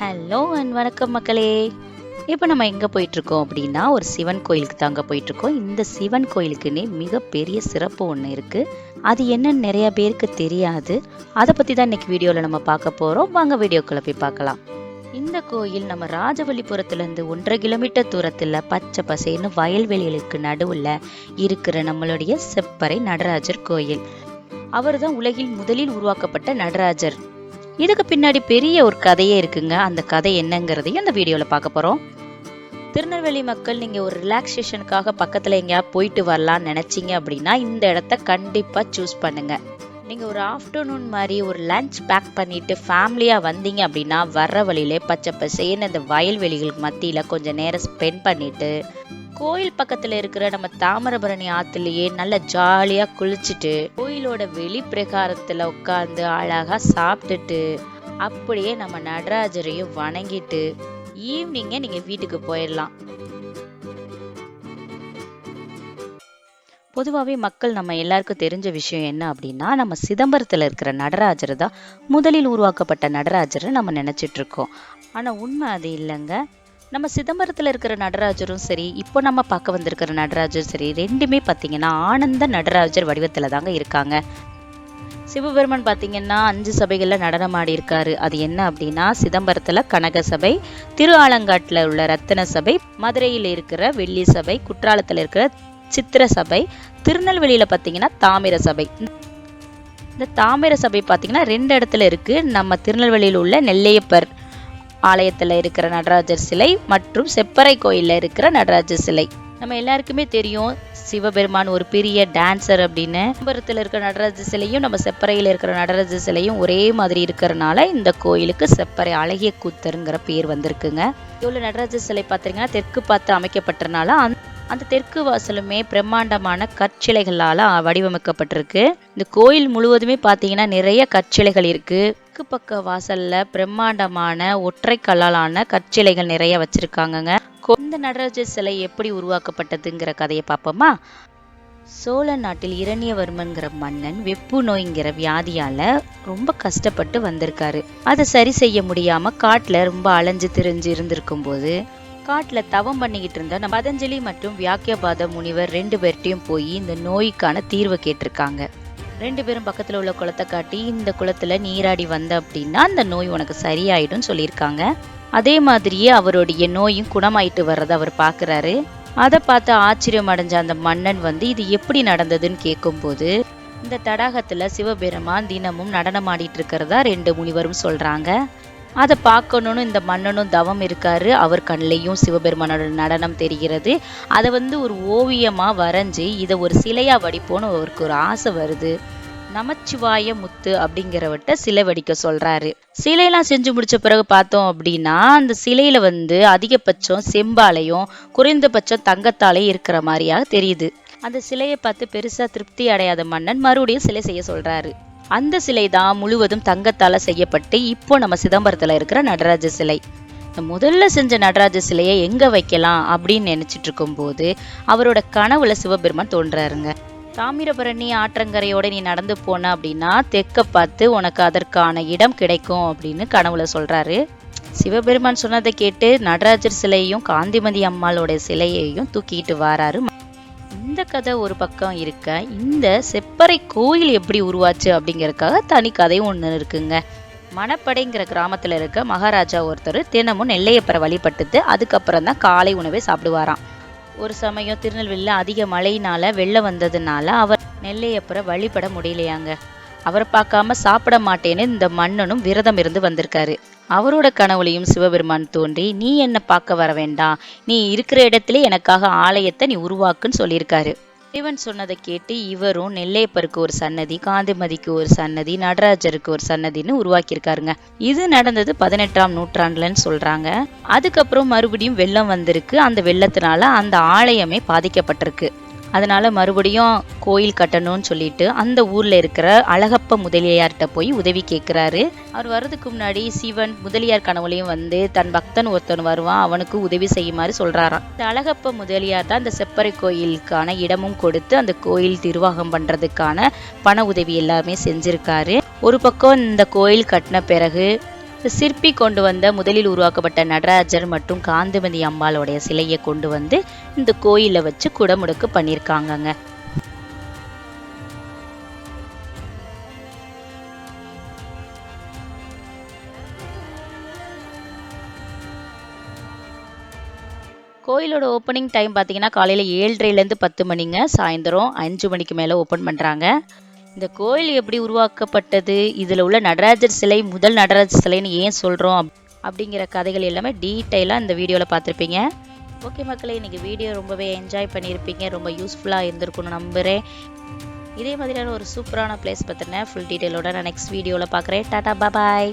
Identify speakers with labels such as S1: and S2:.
S1: Hello and வணக்கம் மக்களே. இப்போ நம்ம எங்கே போயிட்டுருக்கோம் அப்படின்னா ஒரு சிவன் கோயிலுக்கு தாங்க போயிட்டுருக்கோம். இந்த சிவன் கோயிலுக்குன்னே மிகப்பெரிய சிறப்பு ஒன்று இருக்குது அது என்னன்னு நிறைய பேருக்கு தெரியாது. அதை பற்றி தான் இன்னைக்கு வீடியோவில் நம்ம பார்க்க போகிறோம் வாங்க வீடியோக்குள்ளே போய் பார்க்கலாம். இந்த கோயில் நம்ம ராஜவல்லிபுரத்துலேருந்து ஒன்றரை கிலோமீட்டர் தூரத்தில் பச்சை பசேன்னு வயல்வெளிகளுக்கு நடுவில் இருக்கிற நம்மளுடைய செப்பறை நடராஜர் கோயில். அவர் தான் உலகில் முதலில் உருவாக்கப்பட்ட நடராஜர். இதுக்கு பின்னாடி பெரிய ஒரு கதையே இருக்குங்க. அந்த கதை என்னங்கிறதையும் அந்த வீடியோவில் பார்க்க போகிறோம் திருநெல்வேலி மக்கள் நீங்கள் ஒரு ரிலாக்ஸேஷனுக்காக பக்கத்தில் எங்கேயாவது போயிட்டு வரலாம்னு நினச்சிங்க அப்படின்னா இந்த இடத்த கண்டிப்பாக சூஸ் பண்ணுங்கள் நீங்கள் ஒரு ஆஃப்டர்நூன் மாதிரி ஒரு லஞ்ச் பேக் பண்ணிவிட்டு ஃபேமிலியாக வந்தீங்க அப்படின்னா வர்ற வழியிலே பச்சை பசேன்னு இந்த வயல்வெளிகளுக்கு மத்தியில் கொஞ்சம் நேரம் ஸ்பெண்ட் பண்ணிவிட்டு கோயில் பக்கத்துல இருக்கிற நம்ம தாமிரபரணி ஆத்துலயே நல்ல ஜாலியா குளிச்சுட்டு கோயிலோட வெளி பிரகாரத்துல உட்கார்ந்து அழகா சாப்பிட்டுட்டு அப்படியே நம்ம நடராஜரையும் வணங்கிட்டு ஈவினிங்கே நீங்க வீட்டுக்கு போயிடலாம். பொதுவாகவே மக்கள் நம்ம எல்லாருக்கும் தெரிஞ்ச விஷயம் என்ன அப்படின்னா நம்ம சிதம்பரத்தில் இருக்கிற நடராஜர் தான் முதலில் உருவாக்கப்பட்ட நடராஜரை நம்ம நினச்சிட்டு இருக்கோம். ஆனால் உண்மை அது இல்லைங்க. நம்ம சிதம்பரத்தில் இருக்கிற நடராஜரும் சரி இப்போ நம்ம பார்க்க வந்திருக்கிற நடராஜரும் சரி ரெண்டுமே பார்த்தீங்கன்னா ஆனந்த நடராஜர் வடிவத்தில் தாங்க இருக்காங்க. சிவபெருமன் பார்த்தீங்கன்னா அஞ்சு சபைகளில் நடனமாடி இருக்காரு. அது என்ன அப்படின்னா சிதம்பரத்தில் கனக சபை திரு ஆலங்காட்டில் உள்ள ரத்தன சபை மதுரையில் இருக்கிற வெள்ளி சபை குற்றாலத்தில் இருக்கிற சித்திர சபை திருநெல்வேலியில் பார்த்தீங்கன்னா தாமிர சபை. இந்த தாமிர சபை பார்த்தீங்கன்னா ரெண்டு இடத்துல இருக்குது நம்ம திருநெல்வேலியில் உள்ள நெல்லையப்பர் ஆலயத்தில் இருக்கிற நடராஜர் சிலை மற்றும் செப்பறை கோயிலில் இருக்கிற நடராஜர் சிலை. நம்ம எல்லாருக்குமே தெரியும் சிவபெருமான் ஒரு பெரிய டான்சர் அப்படின்னு. சிதம்பரத்தில் இருக்கிற நடராஜ சிலையும் நம்ம செப்பறையில் இருக்கிற நடராஜ சிலையும் ஒரே மாதிரி இருக்கிறனால இந்த கோயிலுக்கு செப்பறை அழகிய கூத்தருங்கிற பேர் வந்திருக்குங்க. இவ்வளோ நடராஜ சிலை பார்த்தீங்கன்னா தெற்கு பார்த்து அமைக்கப்பட்டனால அந்த அந்த தெற்கு வாசலுமே பிரம்மாண்டமான கற்சிலைகளால் வடிவமைக்கப்பட்டிருக்கு. இந்த கோயில் முழுவதுமே பார்த்தீங்கன்னா நிறைய கற்சிலைகள் இருக்கு. தெற்கு பக்க வாசல்ல பிரம்மாண்டமான ஒற்றை கல்லாலான கற்சிலைகள் நிறைய வச்சிருக்காங்கங்க. இந்த நடராஜர் சிலை எப்படி உருவாக்கப்பட்டதுங்கிற கதையை பார்ப்போமா? சோழ நாட்டில் இரணியவர்மன்கிற மன்னன் வெப்பு நோய்ங்கிற வியாதியால ரொம்ப கஷ்டப்பட்டு வந்திருக்காரு. அதை சரி செய்ய முடியாம காட்டுல ரொம்ப அலைஞ்சு திரிஞ்சு இருந்திருக்கும் போது காட்டுல தவம் பண்ணிக்கிட்டு இருந்த நம்ம பதஞ்சலி மற்றும் வியாக்கியபாத முனிவர் ரெண்டு பேர்ட்டையும் போய் இந்த நோய்க்கான தீர்வை கேட்டிருக்காங்க. ரெண்டு பேரும் பக்கத்துல உள்ள குளத்தை காட்டி இந்த குளத்துல நீராடி வந்த அப்படின்னா அந்த நோய் உனக்கு சரியாயிடும் சொல்லியிருக்காங்க. அதே மாதிரியே அவருடைய நோயும் குணமாயிட்டு வர்றதை அவர் பார்க்குறாரு அதை பார்த்து ஆச்சரியம் அடைஞ்ச அந்த மன்னன் வந்து இது எப்படி நடந்ததுன்னு கேட்கும்போது இந்த தடாகத்துல சிவபெருமான் தினமும் நடனமாடிட்டு இருக்கிறதா ரெண்டு முனிவரும் சொல்றாங்க. அதை பார்க்கணும்னு இந்த மன்னனும் தவம் இருக்காரு. அவர் கண்ணிலையும் சிவபெருமானோட நடனம் தெரிகிறது. அதை வந்து ஒரு ஓவியமாக வரைஞ்சி இதை ஒரு சிலையாக வடிப்போன்னு அவருக்கு ஒரு ஆசை வருது. நமச்சிவாய முத்து அப்படிங்கிறவட்ட சிலை வடிக்க சொல்றாரு. சிலையெல்லாம் செஞ்சு முடிச்ச பிறகு பார்த்தோம் அப்படின்னா அந்த சிலையில வந்து அதிகபட்சம் செம்பாலையும் குறைந்தபட்சம் தங்கத்தாலையும் இருக்கிற மாதிரியாக தெரியுது. அந்த சிலையை பார்த்து பெருசா திருப்தி அடையாத மன்னன் மறுபடியும் சிலை செய்ய சொல்றாரு. அந்த சிலை தான் முழுவதும் தங்கத்தால் செய்யப்பட்டு இப்போ நம்ம சிதம்பரத்தில் இருக்கிற நடராஜ சிலை. முதல்ல செஞ்ச நடராஜ சிலையை எங்கே வைக்கலாம் அப்படின்னு நினச்சிட்டு இருக்கும்போது அவரோட கனவுல சிவபெருமான் தோன்றாருங்க. தாமிரபரணி ஆற்றங்கரையோட நீ நடந்து போன அப்படின்னா தெற்க பார்த்து உனக்கு அதற்கான இடம் கிடைக்கும் அப்படின்னு கனவுல சொல்றாரு. சிவபெருமான் சொன்னதை கேட்டு நடராஜர் சிலையையும் காந்திமதி அம்மாளோட சிலையையும் தூக்கிட்டு வாராரு கதை ஒரு பக்கம் இருக்க இந்த செப்பறை கோயில் எப்படி உருவாச்சு அப்படிங்கிறதுக்காக தனி கதை ஒன்று இருக்குங்க. மணப்படைங்கிற கிராமத்தில் இருக்க மகாராஜா ஒருத்தர் தினமும் நெல்லையப்பரை வழிபட்டுட்டு அதுக்கப்புறம் தான் காலை உணவை சாப்பிடுவாராம். ஒரு சமயம் திருநெல்வேலியில் அதிக மழையினால வெள்ளம் வந்ததுனால அவர் நெல்லையப்பரை வழிபட முடியலையாங்க. அவரை பார்க்காம சாப்பிட மாட்டேன்னு இந்த மன்னனும் விரதம் இருந்து வந்திருக்காரு. அவரோட கனவுலையும் சிவபெருமான் தோன்றி நீ என்ன பார்க்க வர வேண்டாம் நீ இருக்கிற இடத்துல எனக்காக ஆலயத்தை நீ உருவாக்குன்னு சொல்லியிருக்காரு. இவன் சொன்னதை கேட்டு இவரும் நெல்லையப்பருக்கு ஒரு சன்னதி காந்திமதிக்கு ஒரு சன்னதி நடராஜருக்கு ஒரு சன்னதின்னு உருவாக்கியிருக்காருங்க. இது நடந்தது பதினெட்டாம் நூற்றாண்டுலன்னு சொல்றாங்க. அதுக்கப்புறம் மறுபடியும் வெள்ளம் வந்திருக்கு. அந்த வெள்ளத்தினால அந்த ஆலயமே பாதிக்கப்பட்டிருக்கு. அதனால் மறுபடியும் கோயில் கட்டணும்னு சொல்லிட்டு அந்த ஊரில் இருக்கிற அழகப்ப முதலியார்கிட்ட போய் உதவி கேட்குறாரு அவர் வர்றதுக்கு முன்னாடி சிவன் முதலியார் கனவுலையும் வந்து தன் பக்தன் ஒருத்தன் வருவான் அவனுக்கு உதவி செய்யுமாறு சொல்கிறாராம் இந்த அழகப்ப முதலியார் தான் இந்த செப்பரை கோயிலுக்கான இடமும் கொடுத்து அந்த கோயில் நிர்வாகம் பண்ணுறதுக்கான பண உதவி எல்லாமே செஞ்சுருக்காரு. ஒரு பக்கம் இந்த கோயில் கட்டின பிறகு சிற்பி கொண்டு வந்த முதலில் உருவாக்கப்பட்ட நடராஜர் மற்றும் காந்திமதி அம்பாளுடைய சிலையை கொண்டு வந்து இந்த கோயிலில் வச்சு குடமுடுக்கு பண்ணியிருக்காங்கங்க. கோயிலோட ஓப்பனிங் டைம் பார்த்தீங்கன்னா காலையில் ஏழரைலேருந்து பத்து மணிங்க சாயந்தரம் அஞ்சு மணிக்கு மேலே ஓப்பன் பண்ணுறாங்க இந்த கோயில் எப்படி உருவாக்கப்பட்டது? இதில் உள்ள நடராஜர் சிலை முதல் நடராஜர் சிலைன்னு ஏன் சொல்கிறோம் அப்படிங்கிற கதைகள் எல்லாமே டீட்டெயிலாக இந்த வீடியோவில் பார்த்துருப்பீங்க. ஓகே மக்களே இன்றைக்கி வீடியோ ரொம்பவே என்ஜாய் பண்ணியிருப்பீங்க. ரொம்ப யூஸ்ஃபுல்லாக இருந்திருக்கும்னு நம்புகிறேன் இதே மாதிரியான ஒரு சூப்பரான பிளேஸ் பற்றின ஃபுல் டீட்டெயிலோட நான் நெக்ஸ்ட் வீடியோவில் பார்க்குறேன். டாடா பாய்